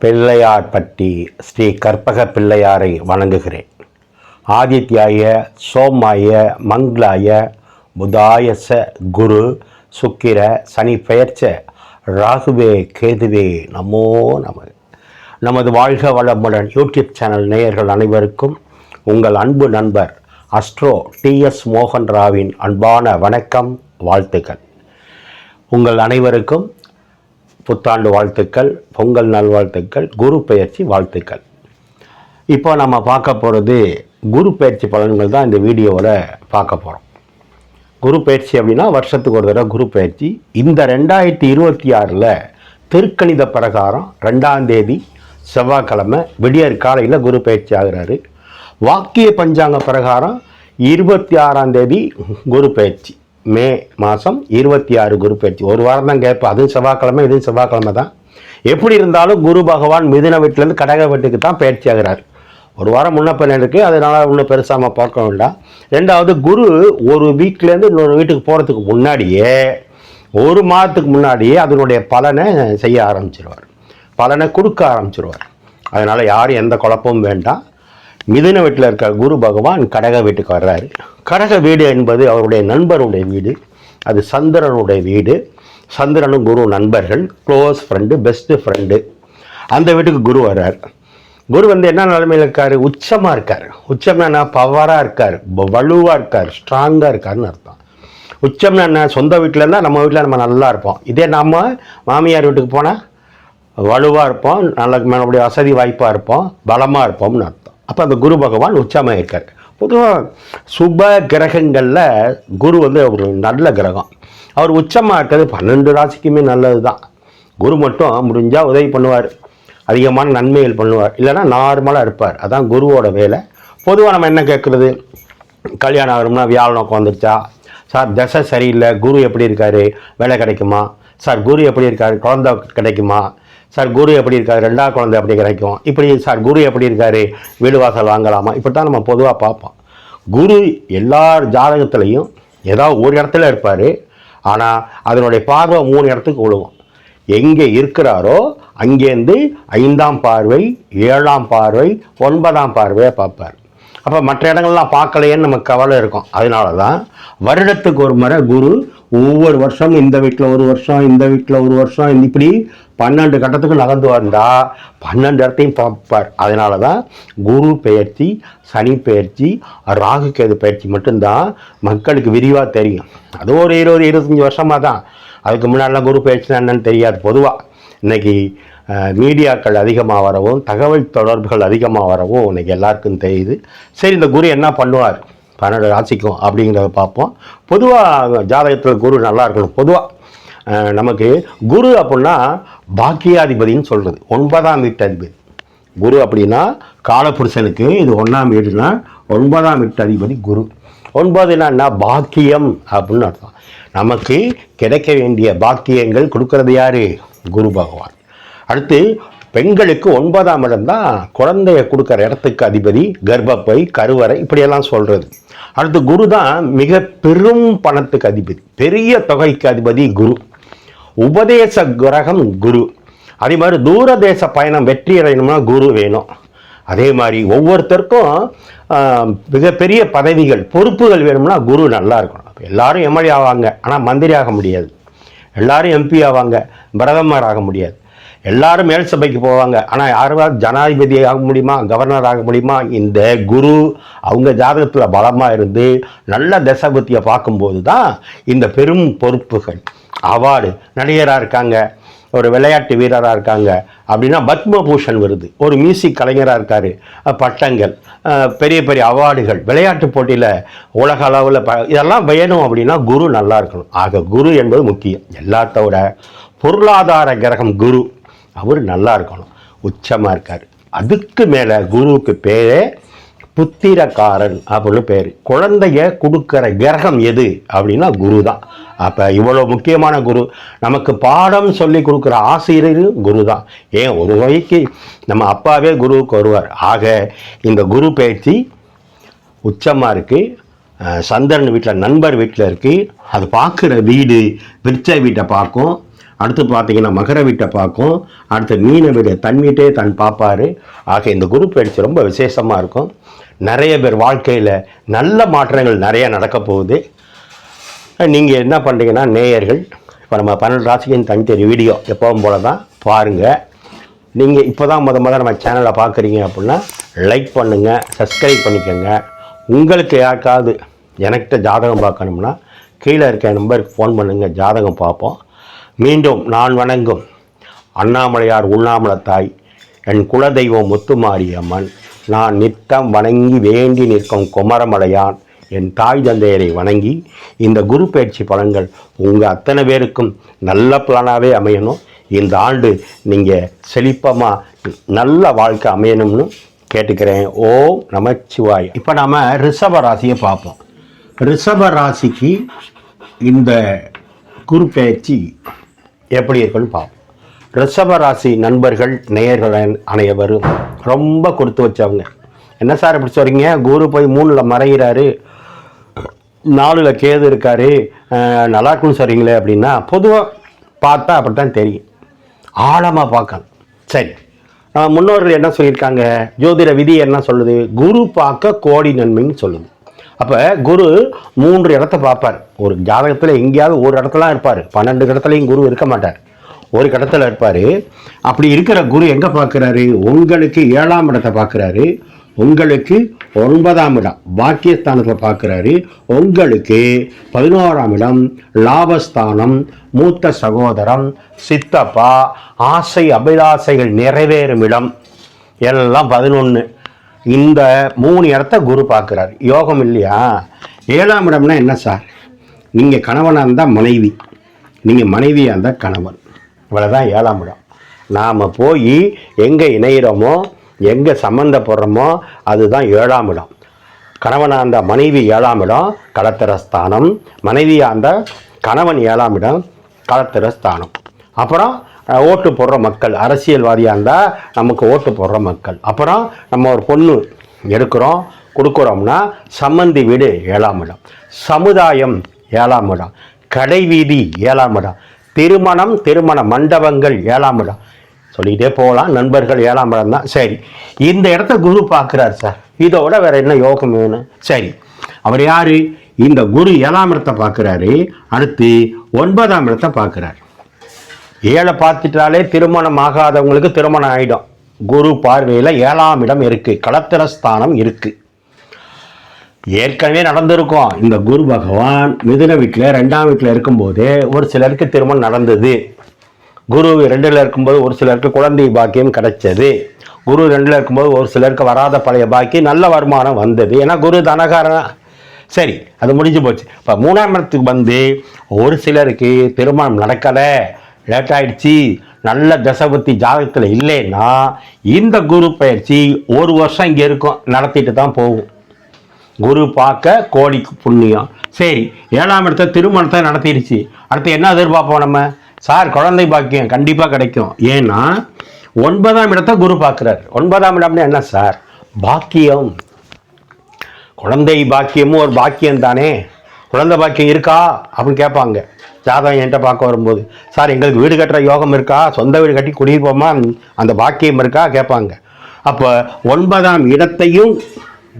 பிள்ளையார்பட்டி ஸ்ரீ கற்பக பிள்ளையாரை வணங்குகிறேன். ஆதித்யாய சோமாய மங்களாய புதாயச குரு சுக்கிர சனி பெயர்ச்ச ராகுவே கேதுவே நமோ நம. நமது வாழ்க வளமுடன் யூடியூப் சேனல் நேயர்கள் அனைவருக்கும் உங்கள் அன்பு நண்பர் அஸ்ட்ரோ டிஎஸ் மோகன் ராவின் அன்பான வணக்கம் வாழ்த்துக்கள். உங்கள் அனைவருக்கும் புத்தாண்டு வாழ்த்துக்கள் பொங்கல் நல்வாழ்த்துக்கள் குரு பயிற்சி வாழ்த்துக்கள். இப்போ நம்ம பார்க்க போகிறது குரு பயிற்சி பலன்கள் தான் இந்த வீடியோவில் பார்க்க போகிறோம் குரு பயிற்சி அப்படின்னா வருஷத்துக்கு ஒரு தடவை குரு பயிற்சி இந்த ரெண்டாயிரத்தி இருபத்தி ஆறில் திருக்கணித பிரகாரம் ரெண்டாம் தேதி செவ்வாய்க்கிழமை விடியற் காலையில் குரு பயிற்சி ஆகிறாரு. வாக்கிய பஞ்சாங்க பிரகாரம் இருபத்தி ஆறாம் தேதி குரு பயிற்சி மே மாதம் இருபத்தி ஆறு குரு பயிற்சி. ஒரு வாரம் தான் கேட்பேன் அதுவும் செவ்வாய்க்கிழமை இதுவும் செவ்வாய்க்கிழமை தான் எப்படி இருந்தாலும் குரு பகவான் மிதுன வீட்டிலேருந்து கடக வீட்டுக்கு தான் பயிற்சி ஆகிறார். ஒரு வாரம் முன்ன பின்ன இருக்குது அதனால் ஒன்றும் பெருசாக நம்ம பார்க்க வேண்டாம் ரெண்டாவது குரு ஒரு வீட்டிலேருந்து இன்னொரு வீட்டுக்கு போகிறதுக்கு முன்னாடியே ஒரு மாதத்துக்கு முன்னாடியே அதனுடைய பலனை செய்ய ஆரம்பிச்சிருவார். பலனை கொடுக்க ஆரம்பிச்சிருவார். அதனால் யாரும் எந்த குழப்பமும் வேண்டாம். மிதுன வீட்டில் இருக்கிற குரு பகவான் கடக வீட்டுக்கு வர்றாரு கடக வீடு என்பது அவருடைய நண்பருடைய வீடு. அது சந்திரனுடைய வீடு. சந்திரனும் குரு நண்பர்கள் க்ளோஸ் ஃப்ரெண்டு பெஸ்ட்டு ஃப்ரெண்டு அந்த வீட்டுக்கு குரு வர்றார். குரு வந்து என்ன நிலைமையில் இருக்கார்? உச்சமாக இருக்கார். உச்சம்னா என்ன? பவராக இருக்கார். வலுவாக இருக்கார். ஸ்ட்ராங்காக இருக்காருன்னு அர்த்தம். உச்சம்னா என்ன? சொந்த வீட்டில் இருந்தால் நம்ம வீட்டில் நம்ம நல்லா இருப்போம். இதே நம்ம மாமியார் வீட்டுக்கு போனால் வலுவாக இருப்போம். நல்ல நம்மளுடைய வசதி வாய்ப்பாக இருப்போம். பலமாக இருப்போம்னு அர்த்தம். அப்போ அந்த குரு பகவான் உச்சமாக இருக்கார் பொதுவாக சுப கிரகங்களில் குரு வந்து ஒரு நல்ல கிரகம். அவர் உச்சமாக இருக்கிறது பன்னெண்டு ராசிக்குமே நல்லது தான் குரு மட்டும் முடிஞ்சால் உதவி பண்ணுவார். அதிகமான நன்மைகள் பண்ணுவார். இல்லைன்னா நார்மலாக இருப்பார். அதான் குருவோட வேலை. பொதுவாக நம்ம என்ன கேட்குறது கல்யாணம் ஆகணும்னா வியாழ உட்காந்துருச்சா சார் தசை சரியில்லை. குரு எப்படி இருக்காரு? வேலை கிடைக்குமா? சார் குரு எப்படி இருக்காரு? குழந்த கிடைக்குமா? சார் குரு எப்படி இருக்காரு? ரெண்டாவது குழந்தை அப்படி கிடைக்கும். இப்படி சார் குரு எப்படி இருக்காரு? வீடு வாசல் வாங்கலாமா? இப்படி தான் நம்ம பொதுவாக பார்ப்போம். குரு எல்லார் ஜாதகத்துலேயும் ஏதாவது ஒரு இடத்துல இருப்பார். ஆனால் அதனுடைய பார்வை மூணு இடத்துக்கு விழுவோம் எங்கே இருக்கிறாரோ அங்கேருந்து ஐந்தாம் பார்வை ஏழாம் பார்வை ஒன்பதாம் பார்வையை பார்ப்பார். அப்போ மற்ற இடங்கள்லாம் பார்க்கலையேன்னு நமக்கு கவலை இருக்கும். அதனால தான் வருடத்துக்கு ஒரு முறை குரு ஒவ்வொரு வருஷம் இந்த வீட்டில் ஒரு வருஷம் இந்த வீட்டில் ஒரு வருஷம் இப்படி பன்னெண்டு கட்டத்துக்கு நகர்ந்து வந்தால் பன்னெண்டு இடத்தையும் பார்ப்பார். அதனால தான் குரு பெயர்ச்சி சனி பெயர்ச்சி ராகு கேது பயிற்சி மட்டும்தான் மக்களுக்கு விரிவாக தெரியும். அது ஒரு இருபது இருபத்தஞ்சி வருஷமாக தான் அதுக்கு முன்னாடிலாம் குரு பயிற்சினா என்னன்னு தெரியாது பொதுவாக இன்னைக்கு மீடியாக்கள் அதிகமாக வரவும் தகவல் தொடர்புகள் அதிகமாக வரவும் இன்னைக்கு எல்லாருக்கும் தெரியுது. சரி இந்த குரு என்ன பண்ணுவார்? பன்னெண்டு ராசிக்கும் அப்படிங்கிறத பார்ப்போம். பொதுவாக ஜாதகத்தில் குரு நல்லா இருக்கணும் பொதுவாக நமக்கு குரு அப்படின்னா பாக்கியாதிபதினு சொல்கிறது ஒன்பதாம் வீட்டு அதிபதி குரு அப்படின்னா காலபுருஷனுக்கு இது ஒன்றாம் வீடுனா ஒன்பதாம் வீட்டு அதிபதி குரு. ஒன்பதுனா என்ன பாக்கியம் அப்படின்னு அர்த்தம். நமக்கு கிடைக்க வேண்டிய பாக்கியங்கள் கொடுக்கறது யார்? குரு பகவான். அடுத்து பெண்களுக்கு ஒன்பதாம் இடம் தான் குழந்தைய கொடுக்குற இடத்துக்கு அதிபதி கர்ப்பப்பை கருவறை இப்படியெல்லாம் சொல்கிறது அடுத்து குரு தான் மிக பெரும் பணத்துக்கு அதிபதி. பெரிய தொகைக்கு அதிபதி குரு. உபதேச கிரகம் குரு. அதே மாதிரி தூரதேச பயணம் வெற்றி அடையணும்னா குரு வேணும். அதே மாதிரி ஒவ்வொருத்தருக்கும் மிகப்பெரிய பதவிகள் பொறுப்புகள் வேணும்னா குரு நல்லா இருக்கணும். எல்லாரும் எம்எல்ஏ ஆவாங்க. ஆனால் மந்திரி ஆக முடியாது. எல்லாரும் எம்பி ஆவாங்க. பிரதமர் ஆக முடியாது. எல்லாரும் மேல் சபைக்கு போவாங்க. ஆனால் யாராவது ஜனாதிபதி ஆக முடியுமா? கவர்னர் ஆக முடியுமா? இந்த குரு அவங்க ஜாதகத்தில் பலமாக இருந்து நல்ல தசபத்தியை பார்க்கும்போது தான் இந்த பெரும் பொறுப்புகள். அவார்டு நடிகராக இருக்காங்க ஒரு விளையாட்டு வீரராக இருக்காங்க அப்படின்னா பத்மபூஷன் விருது. ஒரு மியூசிக் கலைஞராக இருக்கார். பட்டங்கள் பெரிய பெரிய அவார்டுகள் விளையாட்டு போட்டியில் உலக அளவில் ப இதெல்லாம் வேணும் அப்படின்னா குரு நல்லா இருக்கணும். ஆக குரு என்பது முக்கியம். எல்லாத்தோட பொருளாதார கிரகம் குரு அவர் நல்லா இருக்கணும். உச்சமாக இருக்கார். அதுக்கு மேலே குருவுக்கு பேரே புத்திரக்காரன் அப்படின்னு பேர். குழந்தைய கொடுக்குற கிரகம் எது அப்படின்னா குரு தான் அப்போ இவ்வளோ முக்கியமான குரு. நமக்கு பாடம் சொல்லி கொடுக்குற ஆசிரியரும் குரு தான் ஏன்? ஒரு வகைக்கு நம்ம அப்பாவே குருவுக்கு வருவார். ஆக இந்த குரு பயிற்சி உச்சமாக இருக்குது சந்திரன் வீட்டில் நண்பர் வீட்டில் இருக்குது அது பார்க்குற வீடு விருச்ச வீட்டை பார்க்கும். அடுத்து பார்த்தீங்கன்னா மகர வீட்டை பார்க்கும். அடுத்து மீன வீடு தன் வீட்டே தன் பார்ப்பாரு ஆக இந்த குரு பயிற்சி ரொம்ப விசேஷமாக இருக்கும். நிறைய பேர் வாழ்க்கையில் நல்ல மாற்றங்கள் நிறைய நடக்க போகுது. நீங்கள் என்ன பண்ணுறீங்கன்னா நேயர்கள் இப்போ நம்ம பன்னெண்டு ராசிக்கின் தனித்தனி வீடியோ எப்பவும் போல தான் பாருங்கள் நீங்கள் இப்போ தான் முத முதல்ல நம்ம சேனலை பார்க்குறீங்க அப்படின்னா லைக் பண்ணுங்கள் சப்ஸ்கிரைப் பண்ணிக்கோங்க. உங்களுக்கு யாருக்காவது எனக்கிட்ட ஜாதகம் பார்க்கணும்னா கீழே இருக்க நம்பருக்கு ஃபோன் பண்ணுங்கள் ஜாதகம் பார்ப்போம். மீண்டும் நான் வணங்கும் அண்ணாமலையார் உண்ணாமலத்தாய் என் குலதெய்வம் முத்துமாரியம்மன். நான் நித்தம் வணங்கி வேண்டி நிற்கும் குமரமலையான் என் தாய் தந்தையரை வணங்கி இந்த குரு பயிற்சி பலன்கள் உங்கள் அத்தனை பேருக்கும் நல்ல பலனாகவே அமையணும். இந்த ஆண்டு நீங்கள் செழிப்பமாக நல்ல வாழ்க்கை அமையணும்னு கேட்டுக்கிறேன். ஓ நமச்சிவாய். இப்போ நாம் ரிஷப ராசியை பார்ப்போம். ரிஷப ராசிக்கு இந்த குரு பயிற்சி எப்படி இருக்குன்னு பார்ப்போம். ரிஷபராசி நண்பர்கள் நேயர்கள் அனைவரும் ரொம்ப கொடுத்து வச்சவங்க. என்ன சார் இப்படி சொல்கிறீங்க குரு போய் மூணில் மறைகிறாரு நாலில் கேது இருக்காரு. நல்லா இருக்குன்னு சொல்கிறீங்களே அப்படின்னா பொதுவாக பார்த்தா அப்படி தான் தெரியும். ஆழமாக பார்க்கணும். சரி. நம்ம முன்னோர்கள் என்ன சொல்லியிருக்காங்க? ஜோதிட விதி என்ன சொல்லுது? குரு பார்க்க கோடி நன்மைன்னு சொல்லுது. அப்போ குரு மூன்று இடத்த பார்ப்பார். ஒரு ஜாதகத்தில் எங்கேயாவது ஒரு இடத்துல இருப்பார். பன்னெண்டு இடத்துலையும் குரு இருக்க மாட்டார். ஒரு கடத்தில் இருப்பார். அப்படி இருக்கிற குரு எங்கே பார்க்குறாரு? உங்களுக்கு ஏழாம் இடத்தை பார்க்குறாரு. உங்களுக்கு ஒன்பதாம் இடம் பாக்கியஸ்தானத்தில் பார்க்குறாரு. உங்களுக்கு பதினோராம் இடம் லாபஸ்தானம் மூத்த சகோதரம் சித்தப்பா ஆசை அபிலாசைகள் நிறைவேறும் இடம். எல்லாம் பதினொன்று இந்த மூணு இடத்த குரு பார்க்குறாரு. யோகம் இல்லையா? ஏழாம் இடம்னா என்ன சார்? நீங்கள் கணவனாக இருந்தால் மனைவி. நீங்கள் மனைவியாக இருந்தால் கணவன். இவ்வளோதான் ஏழாம் இடம். நாம் போய் எங்கே இணையிறோமோ எங்கே சம்மந்தப்படுறோமோ அதுதான் ஏழாம் இடம். கணவனாக இருந்த மனைவி ஏழாம் இடம் களத்திரஸ்தானம் மனைவியாக இருந்த கணவன் ஏழாம் இடம் களத்திரஸ்தானம் அப்புறம் ஓட்டு போடுற மக்கள் அரசியல்வாதியாக இருந்தால் நமக்கு ஓட்டு போடுற மக்கள். அப்புறம் நம்ம ஒரு பொண்ணு எடுக்கிறோம் கொடுக்குறோம்னா சம்மந்தி வீடு ஏழாம் இடம். சமுதாயம் ஏழாம் இடம். கடைவீதி ஏழாம் இடம். திருமணம் திருமண மண்டபங்கள் ஏழாம் இடம். சொல்லிக்கிட்டே போகலாம் நண்பர்கள் ஏழாம் இடம் தான். சரி. இந்த இடத்த குரு பார்க்குறாரு சார் இதோட வேற என்ன யோகம் வேணும் சரி. அவர் யார்? இந்த குரு ஏழாம் இடத்தை பார்க்குறாரு. அடுத்து ஒன்பதாம் இடத்தை பார்க்குறாரு. ஏழை பார்த்துட்டாலே திருமணம் ஆகாதவங்களுக்கு திருமணம் ஆகிடும் குரு பார்வையில் ஏழாம் இடம் இருக்குது களத்திரஸ்தானம் இருக்குது ஏற்கனவே நடந்திருக்கும். இந்த குரு பகவான் மிதுன வீட்டில் ரெண்டாம் வீட்டில் இருக்கும்போதே ஒரு சிலருக்கு திருமணம் நடந்தது. குரு ரெண்டில் இருக்கும்போது ஒரு சிலருக்கு குழந்தை பாக்கியம் கிடைச்சது. குரு ரெண்டில் இருக்கும்போது ஒரு சிலருக்கு வராத பழைய பாக்கியம் நல்ல வருமானம் வந்தது. ஏன்னா குரு தனகாரன். சரி அது முடிஞ்சு போச்சு. இப்போ மூணாம் இடத்துக்கு வந்து ஒரு சிலருக்கு திருமணம் நடக்கலை லேட் ஆயிடுச்சு நல்ல தசபத்தி ஜாதகத்தில் இல்லைன்னா இந்த குரு பயிற்சி ஒரு வருஷம் இங்கே இருக்கும் நடத்திட்டு தான் போகும். குரு பார்க்க கோடிக்கு புண்ணியம். சரி ஏழாம் இடத்த திருமணத்தை நடத்திடுச்சு. அடுத்து என்ன எதிர்பார்ப்போம் நம்ம? சார் குழந்தை பாக்கியம் கண்டிப்பாக கிடைக்கும். ஏன்னா ஒன்பதாம் இடத்த குரு பார்க்குறாரு. ஒன்பதாம் இடம்னு என்ன சார்? பாக்கியம். குழந்தை பாக்கியமும் ஒரு பாக்கியம் தானே? குழந்தை பாக்கியம் இருக்கா? அப்படின்னு கேட்பாங்க. ஜாதகம் என்கிட்ட பார்க்க வரும்போது சார் எங்களுக்கு வீடு கட்டுற யோகம் இருக்கா? சொந்த வீடு கட்டி குடியிருப்போமா? அந்த பாக்கியம் இருக்கா? கேட்பாங்க. அப்போ ஒன்பதாம் இடத்தையும்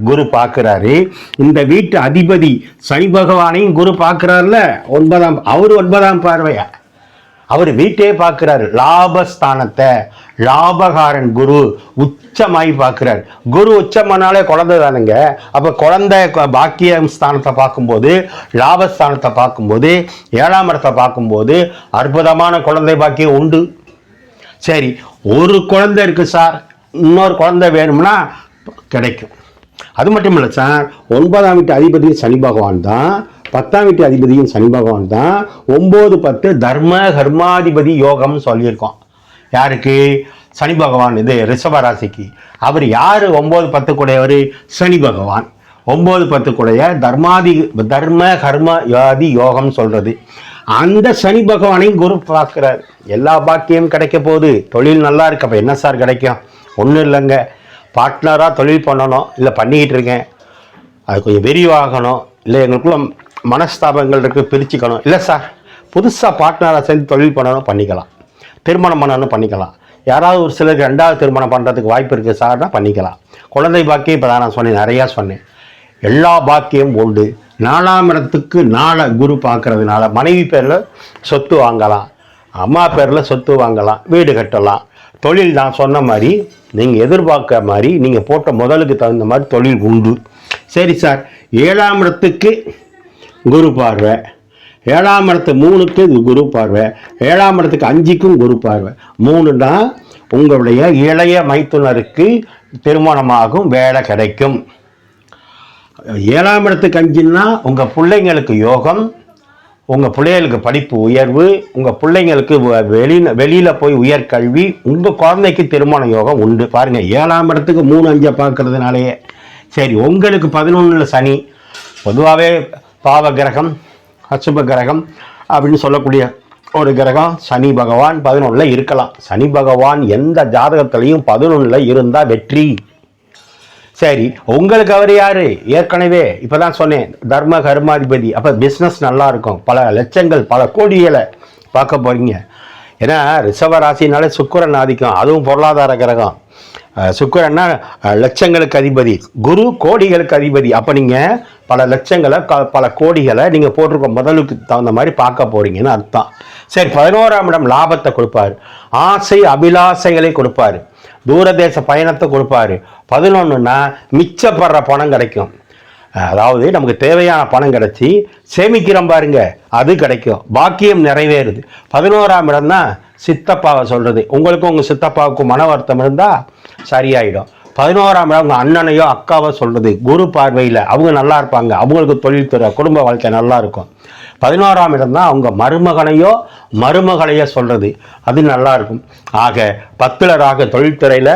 குரு பார்க்குறாரு. இந்த வீட்டு அதிபதி சனி பகவானையும் குரு பார்க்குறாருல? ஒன்பதாம் அவர் ஒன்பதாம் பார்வையா? அவர் வீட்டே பார்க்குறாரு. லாபஸ்தானத்தை. லாபகாரன் குரு உச்சமாய் பார்க்குறாரு. குரு உச்சமானாலே குழந்தை தானுங்க. அப்போ குழந்தை பாக்கியம் ஸ்தானத்தை பார்க்கும்போது லாபஸ்தானத்தை பார்க்கும்போது ஏழாம் இடத்தை பார்க்கும்போது அற்புதமான குழந்தை பாக்கியம் உண்டு. சரி ஒரு குழந்தை இருக்குது சார். இன்னொரு குழந்தை வேணும்னா கிடைக்கும். அது மட்டும் இல்லை சார் ஒன்பதாம் வீட்டு அதிபதி சனி பகவான் தான் பத்தாம் வீட்டு அதிபதியும் சனி பகவான் தான் ஒம்பது பத்து தர்ம கர்மாதிபதி யோகம்னு சொல்லியிருக்கோம். யாருக்கு? சனி பகவான் இது ரிஷபராசிக்கு அவர் யார்? ஒம்பது பத்து கூடையவர் சனி பகவான். ஒம்பது பத்து கூடைய தர்மாதி தர்ம கர்ம யாதி யோகம் சொல்கிறது அந்த சனி பகவானையும் குரு பார்க்குறார். எல்லா பாக்கியம் கிடைக்க போகுது. தொழில் நல்லா இருக்கு. அப்போ என்ன சார் கிடைக்கும்? ஒன்றும் இல்லைங்க. பார்ட்னராக தொழில் பண்ணணும் இல்லை பண்ணிக்கிட்டு இருக்கேன். அது கொஞ்சம் விரிவாகணும் இல்லை எங்களுக்குள்ள மனஸ்தாபங்கள் இருக்குது பிரிச்சுக்கணும். இல்லை சார் புதுசாக பார்ட்னராக சேர்ந்து தொழில் பண்ணணும் பண்ணிக்கலாம். திருமணம் பண்ணணும் பண்ணிக்கலாம். யாராவது ஒரு சிலருக்கு ரெண்டாவது திருமணம் பண்ணுறதுக்கு வாய்ப்பு இருக்குது சார்னா பண்ணிக்கலாம். குழந்தை பாக்கியம் இப்போ தான் நான் சொன்னேன் நிறையா சொன்னேன். எல்லா பாக்கியம் உண்டு. நாலாம் இடத்துக்கு நாளை குரு பார்க்கறதுனால மனைவி பேரில் சொத்து வாங்கலாம் அம்மா பேரில் சொத்து வாங்கலாம் வீடு கட்டலாம். தொழில் நான் சொன்ன மாதிரி நீங்கள் எதிர்பார்க்க மாதிரி நீங்கள் போட்ட முதலுக்கு தகுந்த மாதிரி தொழில் உண்டு. சரி சார் ஏழாம் இடத்துக்கு குரு பார்வை. ஏழாம் இடத்து மூணுக்கு குரு பார்வை. ஏழாம் இடத்துக்கு அஞ்சுக்கும் குரு பார்வை. மூணுனா உங்களுடைய இளைய மைத்துனருக்கு திருமணமாகும் வேலை கிடைக்கும். ஏழாம் இடத்துக்கு அஞ்சுன்னா உங்கள் பிள்ளைங்களுக்கு யோகம் உங்கள் பிள்ளைகளுக்கு படிப்பு உயர்வு உங்கள் பிள்ளைங்களுக்கு வ- வெளி வெளியில் போய் உயர்கல்வி உங்கள் குழந்தைக்கு திருமண யோகம் உண்டு. பாருங்கள் ஏழாம் இடத்துக்கு மூணு அஞ்சை பார்க்கறதுனாலயே சரி உங்களுக்கு பதினொன்றில் சனி பொதுவாகவே பாவ கிரகம் அசுப கிரகம் அப்படின்னு சொல்லக்கூடிய ஒரு கிரகம் சனி பகவான் பதினொன்றில் இருக்கலாம். சனி பகவான் எந்த ஜாதகத்திலையும் பதினொன்றில் இருந்தால் வெற்றி. சரி உங்களுக்கு அவர் யாரு? ஏற்கனவே இப்பதான் சொன்னேன் தர்ம கர்மாதிபதி. அப்ப பிசினஸ் நல்லா இருக்கும் பல லட்சங்கள் பல கோடிகளை பார்க்க போறீங்க. ஏன்னா ரிஷப ராசினாலே சுக்கிரன் ஆதிக்கம். அதுவும் பொருளாதார கிரகம். சுக்கரன்னா சுக்கிரன்னா லட்சங்களுக்கு அதிபதி. குரு கோடிகளுக்கு அதிபதி. அப்ப நீங்க பல லட்சங்களை க- பல கோடிகளை நீங்க போட்டிருக்க முதலுக்கு தகுந்த மாதிரி பார்க்க போறீங்கன்னு அர்த்தம். சரி பதினோராம் இடம் லாபத்தை கொடுப்பாரு. ஆசை அபிலாசைகளை கொடுப்பாரு. தூரதேச பயணத்தை கொடுப்பாரு. பதினொன்றுனா மிச்சப்படுற பணம் கிடைக்கும். அதாவது நமக்கு தேவையான பணம் கிடைச்சி சேமிக்கிறோம் பாருங்க அது கிடைக்கும். பாக்கியம் நிறைவேறுது. பதினோராம் இடம் தான் சித்தப்பாவை சொல்கிறது உங்களுக்கும் உங்கள் சித்தப்பாவுக்கும் மன வருத்தம் இருந்தால் சரியாயிடும். பதினோராம் இடம் உங்கள் அண்ணனையோ அக்காவோ சொல்கிறது குரு பார்வையில் அவங்க நல்லா இருப்பாங்க. அவங்களுக்கு தொழில்துறை குடும்ப வாழ்க்கை நல்லா இருக்கும். பதினோராம் இடம் தான் அவங்க மருமகனையோ மருமகளையோ சொல்கிறது அது நல்லாயிருக்கும். ஆக பத்தில் ராக தொழில்துறையில்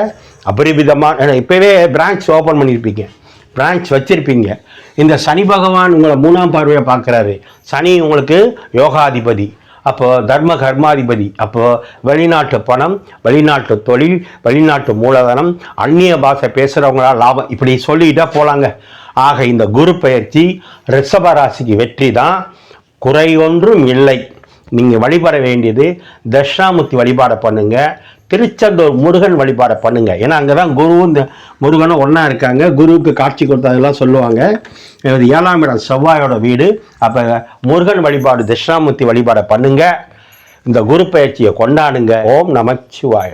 அபரிவிதமாக இப்போவே பிரான்ச் ஓப்பன் பண்ணியிருப்பீங்க. பிரான்ச் வச்சுருப்பீங்க. இந்த சனி பகவான் உங்களை மூணாம் பார்வையை பார்க்குறாரு. சனி உங்களுக்கு யோகாதிபதி. அப்போது தர்ம கர்மாதிபதி. அப்போது வெளிநாட்டு பணம் வெளிநாட்டு தொழில் வெளிநாட்டு மூலதனம் அந்நிய பாஷை பேசுகிறவங்களா லாபம். இப்படி சொல்லிக்கிட்டே போகலாங்க ஆக இந்த குரு பயிற்சி ரிஷப ராசிக்கு வெற்றி தான். குறை ஒன்றும் இல்லை. நீங்கள் வழிபட வேண்டியது தட்சிணாமூர்த்தி வழிபாடை பண்ணுங்க. திருச்செந்தூர் முருகன் வழிபாடை பண்ணுங்க. ஏன்னா அங்கே தான் குருவும் இந்த முருகனும் ஒன்றா இருக்காங்க. குருவுக்கு காட்சி கொடுத்ததெல்லாம் சொல்லுவாங்க. இது ஏழாம் இடம் செவ்வாயோட வீடு. அப்போ முருகன் வழிபாடு தட்சிணாமூர்த்தி வழிபாட பண்ணுங்க. இந்த குரு பயிற்சியை கொண்டாடுங்க. ஓம் நமச்சிவாய.